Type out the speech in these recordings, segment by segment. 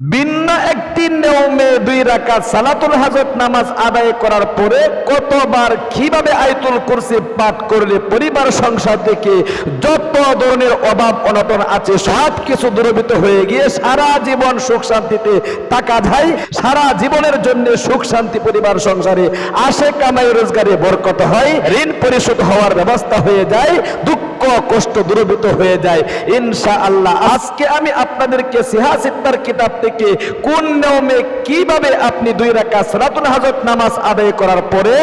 ভিন্ন একটি নিয়মে দুই রাকাত সালাতুল হাজত নামাজ আদায় করার পরে কতবার কীভাবে আয়তুল কুরসি পাঠ করলে পরিবার সংসার থেকে যত ধরনের অভাব অনটন আছে সব কিছু দূরীভূত হয়ে গিয়ে সারা জীবন সুখ শান্তিতে টাকা যায়। সারা জীবনের জন্য সুখ শান্তি পরিবার সংসারে আসে, কামাই রোজগারে বরকত হয়, ঋণ পরিশোধ হওয়ার ব্যবস্থা হয়ে যায়, দুঃখ কষ্ট দূরীভূত হয়ে যায়। ইনশা আল্লাহ আজকে আমি আপনাদেরকে সিহাসিত্তার কিতাব থেকে কোন নিয়মে কীভাবে আপনি দুই রাকাত সালাতুল হাজত নামাজ আদায় করার পরে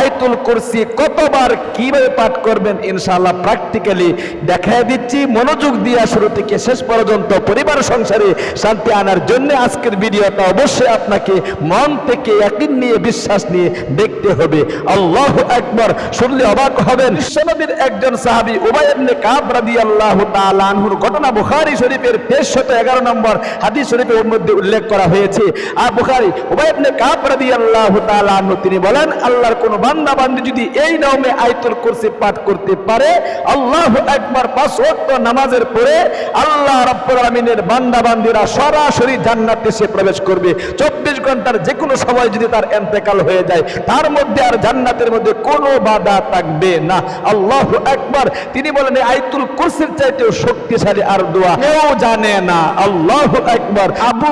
আয়াতুল কুরসি কতবার কীভাবে পাঠ করবেন, ইনশাআল্লাহ প্র্যাকটিক্যালি দেখায় দিচ্ছি। মনোযোগ দিয়া শুরু থেকে শেষ পর্যন্ত পরিবার সংসারে শান্তি আনার জন্য আজকের ভিডিওটা অবশ্যই আপনাকে মন থেকে একদিন নিয়ে বিশ্বাস নিয়ে দেখতে হবে। আল্লাহ একবার শুনলে অবাক হবেন। বিশ্বনবীর একজন সাহাবী উবাই ইবনে কাব রাদিয়াল্লাহু তাআলা আনহুর ঘটনা বুখারী শরীফের 311 নম্বর হাদিস শরীফের মধ্যে উল্লেখ করা হয়েছে। আর বুখারী উবাই ইবনে কাব রাদিয়াল্লাহু তাআলা আনহু তিনি বলেন, আল্লাহর কোন বান্দা বান্দি যদি এই আয়াতুল কুরসি পাঠ করতে পারে পাঁচ নামাজের পরে আল্লাহ বান্দা বান্দিরা সরাসরি জান্নাতে সে প্রবেশ করবে। 24 ঘণ্টার যে কোনো সময় যদি তার ইন্তেকাল হয়ে যায়, তার মধ্যে আর জান্নাতের মধ্যে কোনো বাধা থাকবে না। আল্লাহু আকবার, তিনি বলেন, এই আয়াতুল কুরসির চাইতেও শক্তিশালী আর দোয়া কেউ জানে না। আল্লাহু আকবার। আবু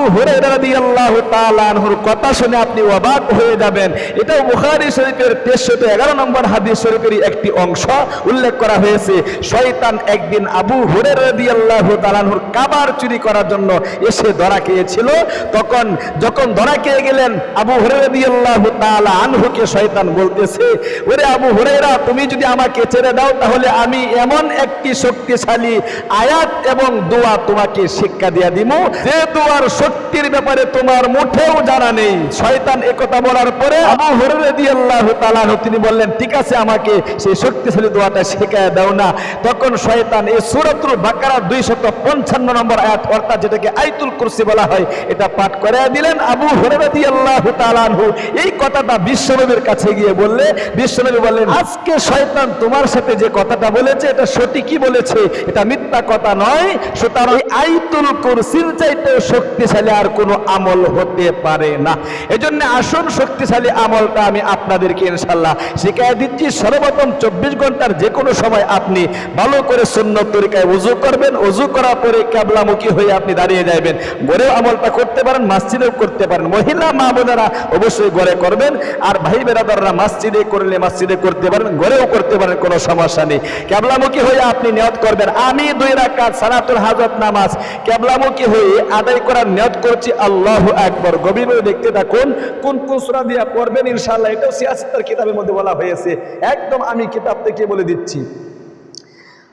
রাদিয়াল্লাহু তাআলা আনহুর কথা শুনে আপনি অবাক হয়ে যাবেন। এটা বুখারী শরীফের 311 নম্বর হাদিস শরীফের একটি অংশ উল্লেখ করা হয়েছে। শয়তান একদিন আবু হুরায়রা রাদিয়াল্লাহু তাআলা আনহুর কাবার চুরি করার জন্য এসে ধরা খেয়েছিল। তখন যখন ধরা খেয়ে গেলেন, আবু হুরায়রা রাদিয়াল্লাহু তাআলা আনহুকে শয়তান বলতেছে, ওরে আবু হুরায়রা, তুমি যদি আমাকে ছেড়ে দাও, তাহলে আমি এমন একটি শক্তিশালী আয়াত এবং দোয়া তোমাকে শিক্ষা দিয়া দিব যে দোয়ার শক্তির ব্যাপারে তোমার মুঠেও জানা নেই। শয়তান একথা বলার পরে তিনি বললেন, ঠিক আছে, আমাকে সেই শক্তিশালী দোয়াটা শেখায় দাও না। তখন শয়তান এই সূরাতুল বাকারা 255 নম্বর আয়াত, অর্থাৎ যেটাকে আইতুল কুরসি বলা হয়, এটা পাঠ করে দিলেন। আবু হুরায়রা আল্লাহ তাআলা আনহু এই কথাটা বিশ্বনবীর কাছে গিয়ে বললে, বিশ্বনবী বললেন, আজকে শয়তান তোমার সাথে যে কথাটা বলেছে এটা সঠিকই বলেছে? এটা মিথ্যা কথা নয়। সুতরাং এই আয়াতুল কুরসির চাইতে শক্তিশালী আর কোনো আমল হতে পারে না। এজন্য আসুন শক্তিশালী আমলটা আমি আপনাদেরকে ইনশাল্লাহ শিখাই দিচ্ছি। সর্বপ্রথম চব্বিশ ঘণ্টার যে কোনো সময় আপনি ভালো করে সুন্নত তরিকায় উজু করবেন। উজু করার পরে ক্যাবলামুখী হয়ে আপনি দাঁড়িয়ে যাবেন ঘরেও আমলটা করতে পারেন, মসজিদেও করতে পারেন। মহিলা মা বোনেরা অবশ্যই ঘরে করবেন। আর ভাই বেরাদাররা মসজিদে করলে মসজিদে করতে পারেন ঘরেও করতে পারেন, কোনো সমস্যা নেই। ক্যাবলামুখী হয়ে আপনি নিয়ত করবেন। আমি দুই রাকাত সালাতুল হাজত নামাজ কেবলামুখী হয়ে আদায় করার নিয়ত করছি। আল্লাহ একবার গভীরভাবে দেখতে থাকুন, কোন কোন সুরা দিয়া পড়বেন ইনশাল্লাহ এটাও সিয়াসিতার কিতাবের মধ্যে বলা হয়েছে। একদম আমি কিতাব থেকে বলে দিচ্ছি।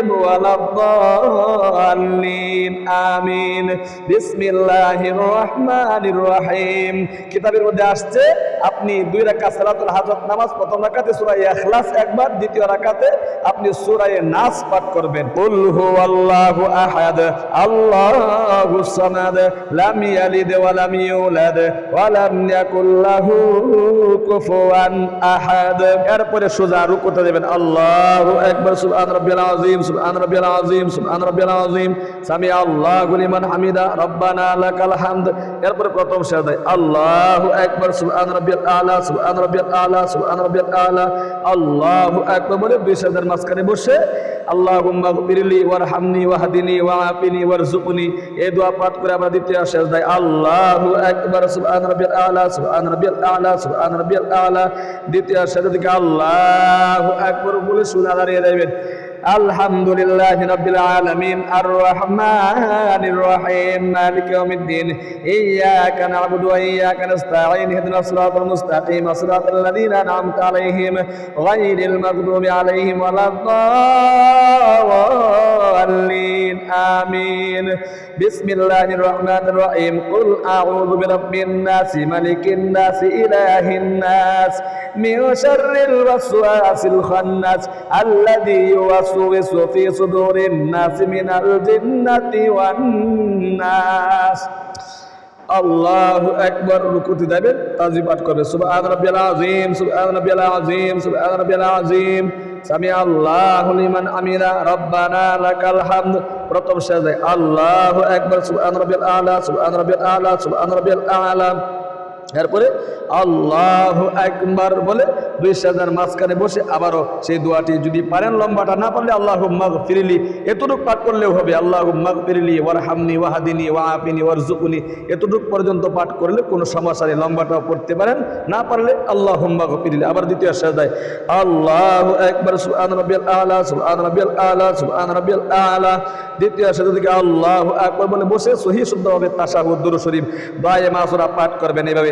ولا الضالين آمين بسم الله الرحمن الرحيم কিতাবের মধ্যে আসছে আপনি দুই রাকাত সালাতুল হাজত নামাজ প্রথম রাকাতে সূরা ইখলাস একবার দ্বিতীয় রাকাতে আপনি সূরা নাস পাঠ করবেন কুল হুয়াল্লাহু আহাদ আল্লাহুস সামাদ লাম ইয়ালিদ ওয়া লাম ইউলাদ ওয়া লাম ইয়াকুল লাহু কুফুয়ান আহাদ এরপরে সোজা রুকুতে দেবেন আল্লাহু আকবার সুবহান রাব্বিয়াল আযীম সুবহান রাব্বিয়াল আযীম, সুবহান রাব্বিয়াল আযীম। সামি আল্লাহু লিমান হামিদা, রব্বানা লাকাল হামদ। এরপরে প্রথম সেজদায় আল্লাহু আকবার, সুবহান রাব্বিয়াল আলা, সুবহান রাব্বিয়াল আলা, সুবহান রাব্বিয়াল আলা। আল্লাহু আকবার বলে দুই সেজদার মাঝখানে বসে, আল্লাহুম্মা গফিরলি ওয়ারহামনি ওয়াহদিনি ওয়াআফিনি ওয়ারজুকনি এই দোয়া পাঠ করে আমরা দ্বিতীয় সেজদায় আল্লাহু আকবার, সুবহান রাব্বিয়াল আলা, সুবহান রাব্বিয়াল আলা, সুবহান রাব্বিয়াল আলা। দ্বিতীয় সেজদা আল্লাহু আকবার বলে শুনে দাঁড়িয়ে যাবেন الحمد لله رب العالمين الرحمن الرحيم مالك يوم الدين إياك نعبد وإياك نستعين اهدنا الصراط المستقيم صراط الذين أنعمت عليهم غير المغضوب عليهم ولا الضالين آمين بسم الله الرحمن الرحيم قل أعوذ برب الناس ملك الناس إله الناس من شر الوسواس الخناس الذي يوسوس في صدور الناس من الجنة والناس আল্লাহু আকবার রুকুতে যাবেন তাজি পাঠ করবে সুবহান রাব্বিয়াল আযীম সুবহান রাব্বিয়াল আযীম সুবহান রাব্বিয়াল আযীম সামি আল্লাহু লিমান আমিনা রব্বানা লাকাল হামদ প্রথম সাজে আল্লাহু আকবার সুবহান রাব্বিয়াল আলা সুবহান রাব্বিয়াল আলা সুবহান রাব্বিয়াল আলা এরপরে আল্লাহ একবার বলে দুই সাজার মাঝখানে বসে আবারও সেই দোয়াটি যদি পারেন লম্বাটা না পারলে আল্লাহ মাগ ফিরিলি এতটুকু পাঠ করলেও হবে। আল্লাহ মাগ ফিরিলি ওয়ার হামনি ওয়াহাদিনী ওয়া আপিনি ওয়ার জুকুনি এতটুকু পর্যন্ত পাঠ করলে কোনো সমস্যা নেই, লম্বাটাও পড়তে পারেন। না পারলে আল্লাহ মাগ ফিরিলি আবার দ্বিতীয় সাজায় আল্লাহ একবার সুবহান রাব্বিয়াল আলা, সুবহান রাব্বিয়াল আলা রাব্বিয়াল আলা। দ্বিতীয় সাজা থেকে আল্লাহ একবার বলে বসে সহি শুদ্ধভাবে তাশাহুদ, দুরূদ শরীফ দায়ে মাসুরা পাঠ করবেন। এইভাবে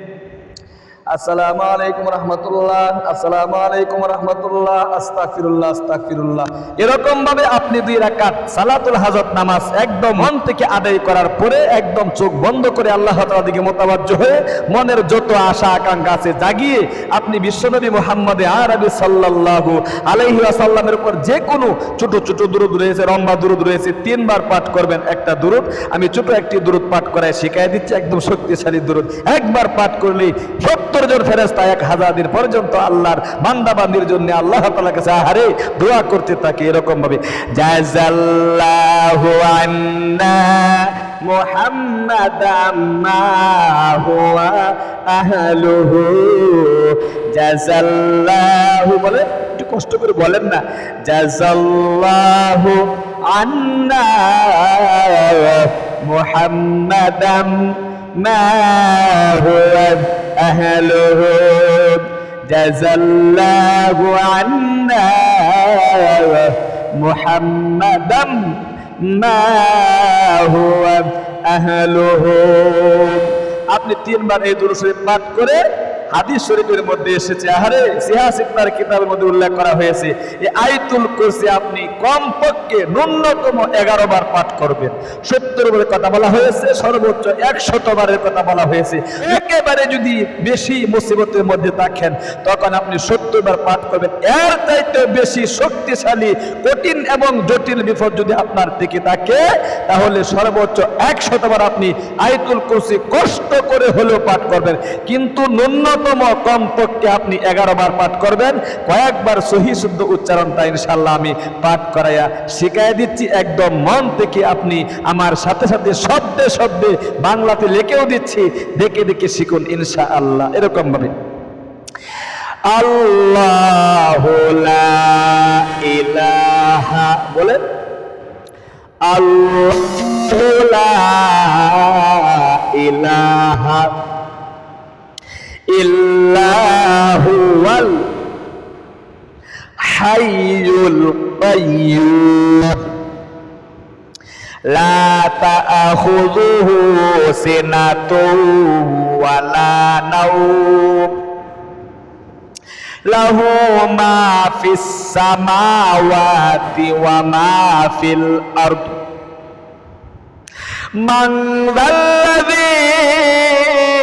আসসালামু আলাইকুম রহমতুল্লাহ, আসসালামু আলাইকুম রহমতুল্লাহ, আস্তাগফিরুল্লাহ এরকম ভাবে আপনি দুই রাকাত সালাতুল হাজত নামাজ একদম মন থেকে আদায় করার পরে একদম চোখ বন্ধ করে আল্লাহ তাআলার দিকে হয়ে মনের যত আশা আকাঙ্ক্ষা আছে জাগিয়ে আপনি বিশ্বনবী আরবি সাল্লাল্লাহু আলাইহি ওয়াসাল্লামের উপর যে কোনো ছোট ছোট দুরুদ রয়েছে, লম্বা দুরুদ রয়েছে, তিনবার পাঠ করবেন একটা দুরুদ। আমি ছোট একটি দুরুদ পাঠ করায় শিখাই দিচ্ছি, একদম শক্তিশালী দুরুদ। একবার পাঠ করলেই সত্তর জন ফেরেস্তা এক হাজার দিন পর্যন্ত আল্লাহর বান্দা বান্দির জন্য আল্লাহ তাআলার কাছে আহারে দোয়া করতে থাকে এরকম ভাবে জাযাল্লাহু আন্না মুহাম্মাদাম মা হুয়া আহলুহু জাযাল্লাহু বলে একটু কষ্ট করে বলেন না জাযাল্লাহু আন্না মুহাম্মাদাম ما هو أهله جزى الله عنا محمدا ما هو أهله আপনি তিনবার এই দুরূদ শরীফ পাঠ করে হাদিস শরীফের মধ্যে এসেছে, আহারে সিহাস ইবনার কিতাবের মধ্যে উল্লেখ করা হয়েছে এই আয়াতুল কুরসি আপনি কমপক্ষে ন্যূনতম 11 বার পাঠ করবেন। 70 বারের কথা বলা হয়েছে, সর্বোচ্চ 100 বারের কথা বলা হয়েছে। একেবারে যদি বেশি মুসিবতের মধ্যে থাকেন, তখন আপনি 70 বার পাঠ করবেন। এর চাইতে বেশি শক্তিশালী, কঠিন এবং জটিল বিপদ যদি আপনার দিকে থাকে, তাহলে সর্বোচ্চ 100 বার আপনি আয়াতুল কুরসি কষ্ট করে হলেও পাঠ করবেন। কিন্তু ন্যূনতম কমপক্ষে আপনি এগারো বার পাঠ করবেন, কয়েকবার সহি শুদ্ধ উচ্চারণটা ইনশাল্লাহ আমি পাঠ করাইয়া শিখাই দিচ্ছি। একদম মন থেকে আপনি আমার সাথে সাথে শব্দে শব্দে বাংলাতে লিখেও দিচ্ছি, দেখে দেখে শিখুন ইনশা আল্লাহ এরকম ভাবে। আল্লাহ ইলাহা, বলেন। আল্লাহ ইলাহা। ইল্লাহুল হাইয়ুল কাইয়্যুম লা তাআখুযুহু সিনাতুন ওয়ালা নাওম له ما في السماوات وما في الأرض من ذا الذي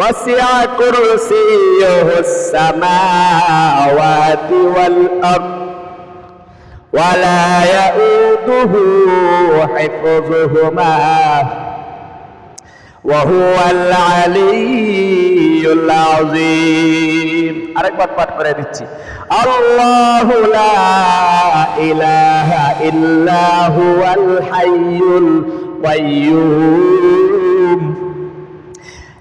وسع كرسيه السماوات والأرض ولا يؤوده حفظهما وهو العلي العظيم আরেকবার পাঠ করে দিচ্ছি আল্লাহু লা ইলাহা ইল্লা হুয়াল হাইয়ুল কাইয়্যুম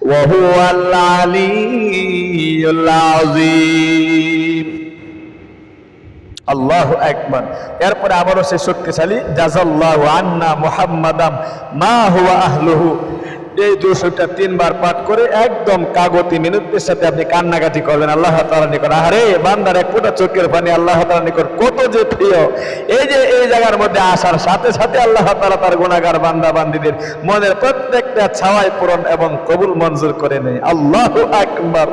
وهو العلي العظيم আল্লাহ একবার এরপরে আবারও সে শক্তিশালী জাজাল্লাহ আন্না মুহাম্মাদাম, মা হুয়া আহলুহু। এই দুশোটা তিনবার পাঠ করে একদম কাগতি মিনতের সাথে আপনি কান্নাকাটি করবেন। আল্লাহ তাআলা নিকট। আরে বান্দার এক ফোঁটা চোখের পানি আল্লাহ তাআলা নিকট। কত যে প্রিয়। এই যে এই জায়গার মধ্যে আসার সাথে সাথে আল্লাহ তাআলা তার গুনাহগার বান্দা বান্দিদের মনের প্রত্যেকটা ছাওয়াই পূরণ এবং কবুল মঞ্জুর করে নেয়। আল্লাহু আকবার।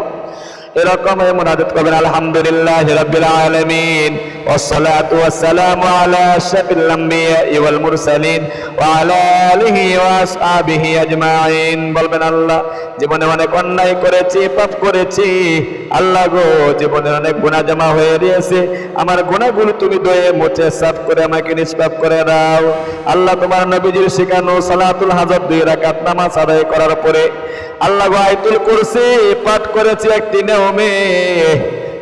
এরকম মোনাজাত করবেন আলহামদুলিল্লাহ রাব্বিল আলামিন والصلاه والسلام على اشرف الانبياء والمرسلين وعلى اله واصحابه اجمعين বলবেন আল্লাহ জীবনে অনেক অন্যায় করেছি পাপ করেছি আল্লাহ গো জীবনে অনেক গুনাহ জমা হয়ে গিয়েছে আমার গুনাহগুলো তুমি দয়ে মুছে সাফ করে আমাকে নিষ্পাপ করে দাও আল্লাহ তোমার নবীজির শেখানো সালাতুল হাজার দুই রাকাত নামাজ আদায় করার পরে আল্লাহ গো আয়াতুল কুরসি পাঠ করেছি একটি নিয়মে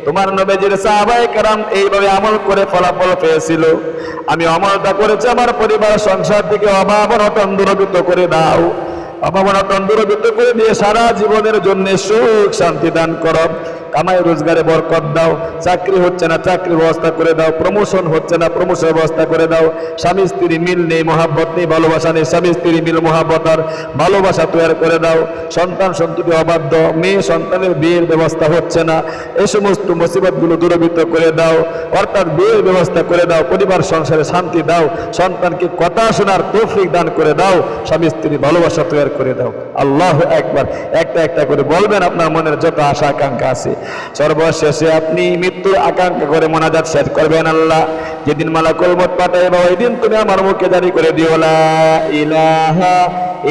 তোমার নবীজির সাহাবাই কারাম এইভাবে আমল করে ফলাফল পেয়েছিল। আমি অমলটা করেছি, আমার পরিবার, সংসার থেকে অভাব অনটন দূরভূত করে দাও। অভাব অনটন দূরভূত করে দিয়ে সারা জীবনের জন্য সুখ শান্তি দান করো। কামাই রোজগারে বরকত দাও। চাকরি হচ্ছে না চাকরি ব্যবস্থা করে দাও। প্রমোশন হচ্ছে না প্রমোশন ব্যবস্থা করে দাও। স্বামী, স্ত্রী মিল নেই, মহাব্বত নেই, ভালোবাসা নেই। স্বামী, স্ত্রী মিল, মহাব্বত আর ভালোবাসা তৈরি করে দাও। সন্তান, সন্ততি অবাধ্য, মেয়ে, সন্তানের বিয়ের ব্যবস্থা হচ্ছে না। এই সমস্ত মুসিবতগুলো দূরীভূত করে দাও। অর্থাৎ বিয়ের ব্যবস্থা করে দাও, পরিবার, সংসারে শান্তি দাও। সন্তানকে কথা শোনার তৌফিক দান করে দাও। স্বামী, স্ত্রী ভালোবাসা তৈরি করে দাও। আল্লাহ একবার একটা একটা করে বলবেন, আপনার মনের যত আশা, আকাঙ্ক্ষা আছে। সর্বশেষে আপনি মৃত্যুর আকাঙ্ক্ষা করে মোনাজাত শেষ করবেন আল্লাহ। যেদিন মালাকুল মত পাঠাইবা ওই দিন তুমি আমার মুখে জারি করে দিও ইলাহা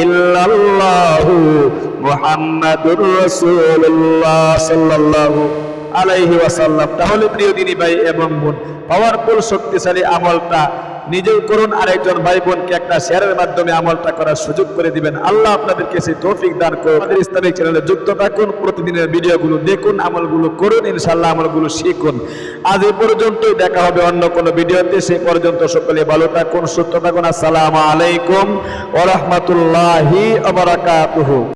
ইল্লাল্লাহু মুহাম্মাদুর রাসূলুল্লাহ সাল্লাল্লাহু আলাইহি ওয়াসাল্লাম। তাহলে প্রিয় দিনী ভাই এবং বোন পাওয়ারফুল শক্তিশালী আমলটা নিজেও করুন আর একজন ভাই বোনকে একটা শেয়ারের মাধ্যমে আমলটা করার সুযোগ করে দিবেন। আল্লাহ আপনাদেরকে সেই তৌফিক দান করুন আমাদের ইসলামিক চ্যানেলে যুক্ত থাকুন, প্রতিদিনের ভিডিওগুলো দেখুন, আমলগুলো করুন ইনশাল্লাহ আমলগুলো শিখুন। আজ এ পর্যন্তই, দেখা হবে অন্য কোনো ভিডিওতে। সে পর্যন্ত সকলে ভালো থাকুন, সুস্থ থাকুন। আসসালামু আলাইকুম ওয়া রাহমাতুল্লাহি ওয়া বারাকাতুহু।